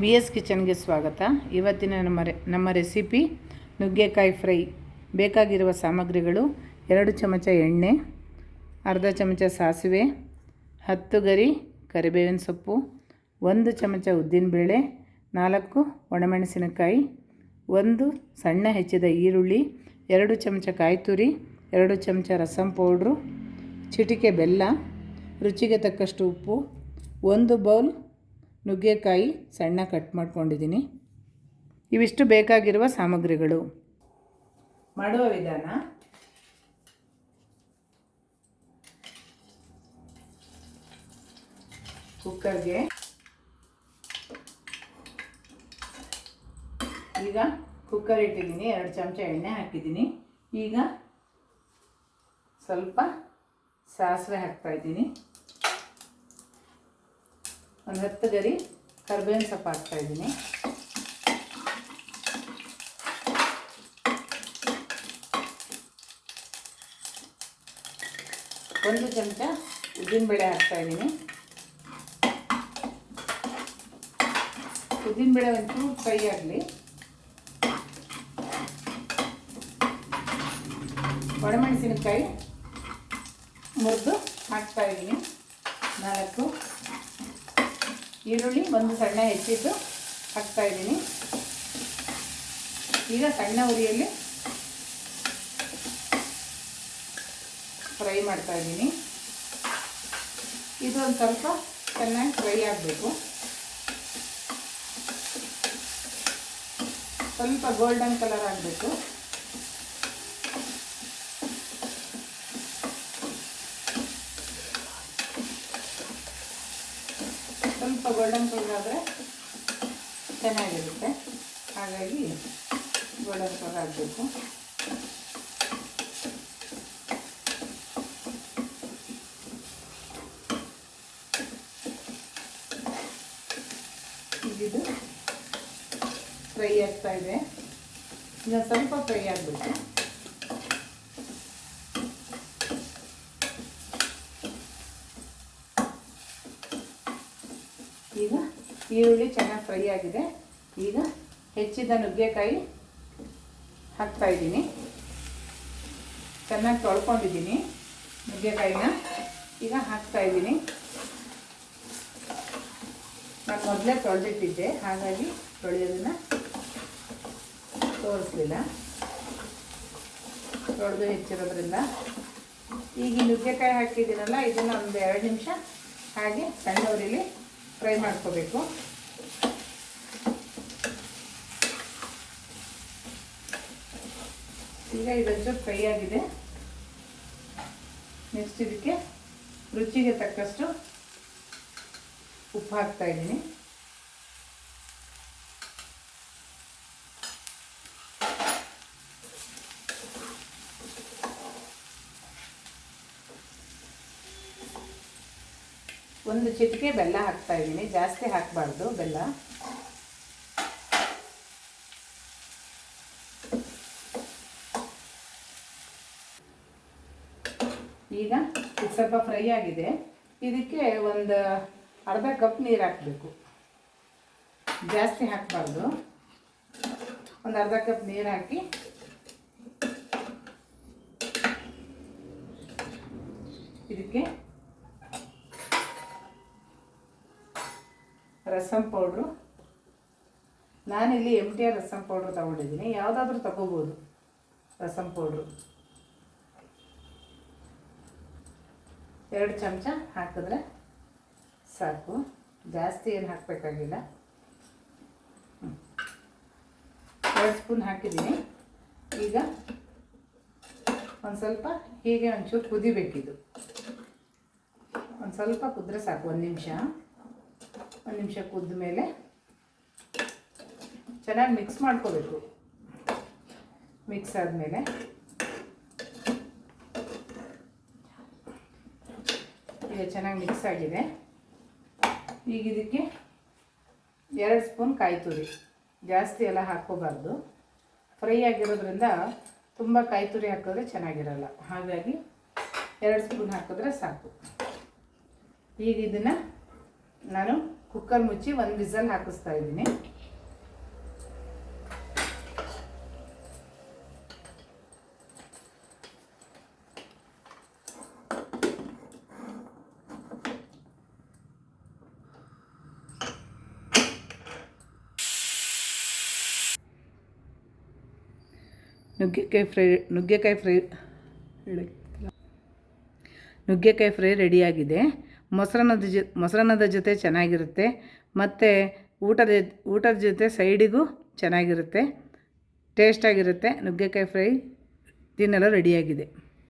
B S ಕಿಚನ್ಗೆ ಸ್ವಾಗತ. ಇವತ್ತಿನ ನಮ್ಮ ರೆ ನಮ್ಮ ರೆಸಿಪಿ ನುಗ್ಗೆಕಾಯಿ ಫ್ರೈ. ಬೇಕಾಗಿರುವ ಸಾಮಗ್ರಿಗಳು ಎರಡು ಚಮಚ ಎಣ್ಣೆ, ಅರ್ಧ ಚಮಚ ಸಾಸಿವೆ, ಹತ್ತು ಗರಿ ಕರಿಬೇವಿನ ಸೊಪ್ಪು, ಒಂದು ಚಮಚ ಉದ್ದಿನಬೇಳೆ, ನಾಲ್ಕು ಒಣಮೆಣಸಿನಕಾಯಿ, ಒಂದು ಸಣ್ಣ ಹೆಚ್ಚಿದ ಈರುಳ್ಳಿ, ಎರಡು ಚಮಚ ಕಾಯಿ ತುರಿ ಎರಡು ಚಮಚ ರಸಂ ಪೌಡ್ರು, ಚಿಟಿಕೆ ಬೆಲ್ಲ, ರುಚಿಗೆ ತಕ್ಕಷ್ಟು ಉಪ್ಪು, ಒಂದು ಬೌಲ್ ನುಗ್ಗೆಕಾಯಿ ಸಣ್ಣ ಕಟ್ ಮಾಡ್ಕೊಂಡಿದ್ದೀನಿ. ಇವಿಷ್ಟು ಬೇಕಾಗಿರುವ ಸಾಮಗ್ರಿಗಳು. ಮಾಡುವ ವಿಧಾನ. ಕುಕ್ಕರ್ಗೆ. ಈಗ ಕುಕ್ಕರ್ ಇಟ್ಟಿದ್ದೀನಿ, ಎರಡು ಚಮಚ ಎಣ್ಣೆ ಹಾಕಿದ್ದೀನಿ. ಈಗ ಸ್ವಲ್ಪ ಸಾಸಿವೆ ಹಾಕ್ತಾ ಇದ್ದೀನಿ. ಒಂದು ಹತ್ತು ಗರಿ ಕರ್ಬೇವಿನ ಸೊಪ್ಪು ಹಾಕ್ತಾ ಇದ್ದೀನಿ. ಒಂದು ಚಮಚ ಉದ್ದಿನಬೇಳೆ ಹಾಕ್ತಾ ಇದ್ದೀನಿ. ಉದ್ದಿನಬೇಳೆ ಒಂಚೂರು ಫ್ರೈ ಆಗಲಿ. ಒಣಮೆಣಸಿನಕಾಯಿ ಮುರಿದು ಹಾಕ್ತಾ ಇದ್ದೀನಿ. ನಾಲ್ಕು ಈರುಳ್ಳಿ ಒಂದು ಸಣ್ಣ ಹೆಚ್ಚಿದ್ದು ಹಾಕ್ತಾ ಇದ್ದೀನಿ. ಈಗ ಸಣ್ಣ ಉರಿಯಲ್ಲಿ ಫ್ರೈ ಮಾಡ್ತಾ ಇದ್ದೀನಿ. ಇದು ಒಂದು ಸ್ವಲ್ಪ ಚೆನ್ನಾಗಿ ಫ್ರೈ ಆಗಬೇಕು. ಸ್ವಲ್ಪ ಗೋಲ್ಡನ್ ಕಲರ್ ಆಗಬೇಕು. ಸ್ವಲ್ಪ ಗೋಲ್ಡನ್ ಕಲರ್ ಆದರೆ ಚೆನ್ನಾಗಿರುತ್ತೆ. ಹಾಗಾಗಿ ಗೋಲ್ಡನ್ ಕಲರ್ ಆಗಬೇಕು ಇದು ಫ್ರೈ ಆಗ್ತಾ ಇದೆ. ಇನ್ನು ಸ್ವಲ್ಪ ಫ್ರೈ ಆಗಬೇಕು. ಈಗ ಈರುಳ್ಳಿ ಚೆನ್ನಾಗಿ ಫ್ರೈ ಆಗಿದೆ. ಈಗ ಹೆಚ್ಚಿದ ನುಗ್ಗೆಕಾಯಿ ಹಾಕ್ತಾ ಇದ್ದೀನಿ. ಚೆನ್ನಾಗಿ ತೊಳ್ಕೊಂಡಿದ್ದೀನಿ ನುಗ್ಗೆಕಾಯಿನ. ಈಗ ಹಾಕ್ತಾ ಇದ್ದೀನಿ. ನಾನು ಮೊದಲೇ ತೊಳೆದಿಟ್ಟಿದ್ದೆ, ಹಾಗಾಗಿ ತೊಳೆಯೋದನ್ನು ತೋರಿಸ್ಲಿಲ್ಲ. ತೊಳೆದು ಹೆಚ್ಚಿರೋದ್ರಿಂದ. ಈಗ ನುಗ್ಗೆಕಾಯಿ ಹಾಕಿದ್ದೀನಲ್ಲ, ಇದನ್ನು ಒಂದು ಎರಡು ನಿಮಿಷ ಹಾಗೆ ಸಣ್ಣ ಉರಿಲಿ ಫ್ರೈ ಮಾಡ್ಕೋಬೇಕು. ಈಗ ಇದೊಂಚೂರು ಫ್ರೈ ಆಗಿದೆ. ನೆಕ್ಸ್ಟ್ ಇದಕ್ಕೆ ರುಚಿಗೆ ತಕ್ಕಷ್ಟು ಉಪ್ಪು ಹಾಕ್ತಾ ಇದ್ದೀನಿ. ಒಂದು ಚಿಟಿಕೆ ಬೆಲ್ಲ ಹಾಕ್ತಾ ಇದ್ದೀನಿ. ಜಾಸ್ತಿ ಹಾಕಬಾರ್ದು ಬೆಲ್ಲ. ಈಗ ಇದು ಸ್ವಲ್ಪ ಫ್ರೈ ಆಗಿದೆ. ಇದಕ್ಕೆ ಒಂದು ಅರ್ಧ ಕಪ್ ನೀರು ಹಾಕಬೇಕು. ಜಾಸ್ತಿ ಹಾಕಬಾರ್ದು. ಒಂದು ಅರ್ಧ ಕಪ್ ನೀರು ಹಾಕಿ. ಇದಕ್ಕೆ ರಸಮ್ ಪೌಡ್ರು ನಾನಿಲ್ಲಿ ಎಂ ಟಿ ಆರ್ ರಸಮ್ ಪೌಡ್ರ್ ತೊಗೊಂಡಿದ್ದೀನಿ. ಯಾವುದಾದ್ರೂ ತಗೋಬೋದು. ರಸಮ್ ಪೌಡ್ರು ಎರಡು ಚಮಚ ಹಾಕಿದ್ರೆ ಸಾಕು. ಜಾಸ್ತಿ ಏನು ಹಾಕಬೇಕಾಗಿಲ್ಲ. ಎರಡು ಸ್ಪೂನ್ ಹಾಕಿದ್ದೀನಿ. ಈಗ ಒಂದು ಸ್ವಲ್ಪ ಹೀಗೆ ಒಂಚೂರು ಕುದಿಬೇಕಿದು. ಒಂದು ಸ್ವಲ್ಪ ಕುದ್ರೆ ಸಾಕು. ಒಂದು ನಿಮಿಷ. ಒಂದು ನಿಮಿಷ ಕುದ್ದ ಮೇಲೆ ಚೆನ್ನಾಗಿ ಮಿಕ್ಸ್ ಮಾಡ್ಕೋಬೇಕು. ಮಿಕ್ಸ್ ಆದಮೇಲೆ ಈಗ ಚೆನ್ನಾಗಿ ಮಿಕ್ಸ್ ಆಗಿದೆ. ಈಗ ಇದಕ್ಕೆ ಎರಡು ಸ್ಪೂನ್ ಕಾಯಿ ತುರಿ. ಜಾಸ್ತಿ ಎಲ್ಲ ಹಾಕ್ಕೋಬಾರ್ದು. ಫ್ರೈ ಆಗಿರೋದ್ರಿಂದ ತುಂಬ ಕಾಯಿ ತುರಿ ಹಾಕಿದ್ರೆ ಚೆನ್ನಾಗಿರಲ್ಲ. ಹಾಗಾಗಿ ಎರಡು ಸ್ಪೂನ್ ಹಾಕಿದ್ರೆ ಸಾಕು. ಈಗ ಇದನ್ನು ನಾನು ಕುಕ್ಕರ್ ಮುಚ್ಚಿ ಒಂದು ವಿಸಲ್ ಹಾಕಿಸ್ತಾ ಇದ್ದೀನಿ. ನುಗ್ಗೆಕಾಯಿ ಫ್ರೈ ನುಗ್ಗೆಕಾಯಿ ಫ್ರೈ ನುಗ್ಗೆಕಾಯಿ ಫ್ರೈ ರೆಡಿಯಾಗಿದೆ ಮೊಸರನ್ನದ ಜೊ, ಮೊಸರನ್ನದ ಜೊತೆ ಚೆನ್ನಾಗಿರುತ್ತೆ. ಮತ್ತು ಊಟದ ಊಟದ ಜೊತೆ ಸೈಡಿಗೂ ಚೆನ್ನಾಗಿರುತ್ತೆ. ಟೇಸ್ಟಾಗಿರುತ್ತೆ. ನುಗ್ಗೆಕಾಯಿ ಫ್ರೈ ತಿನ್ನಲು ರೆಡಿಯಾಗಿದೆ.